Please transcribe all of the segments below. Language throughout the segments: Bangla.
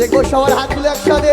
দেখো সবার হাত হাতগুলো একসাথে।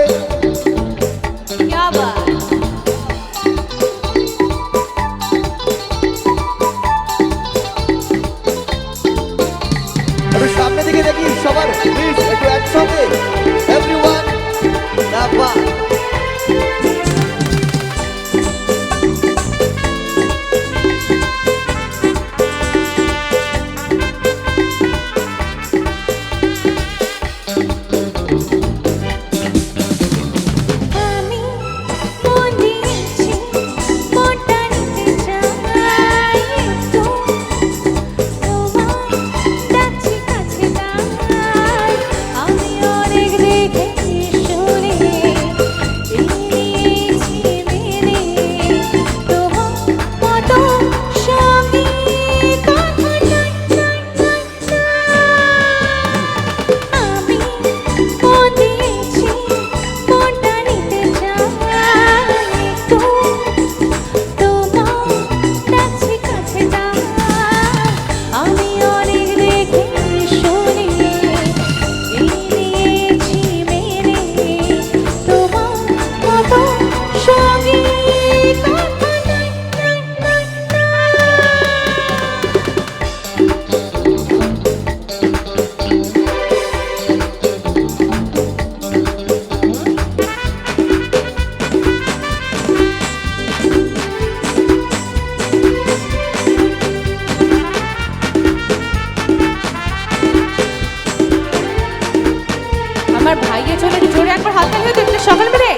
আমার ভাইয়ের জন্য জোরে একবার হালকা তালি হয়ে সকাল বেড়ে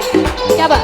আবার?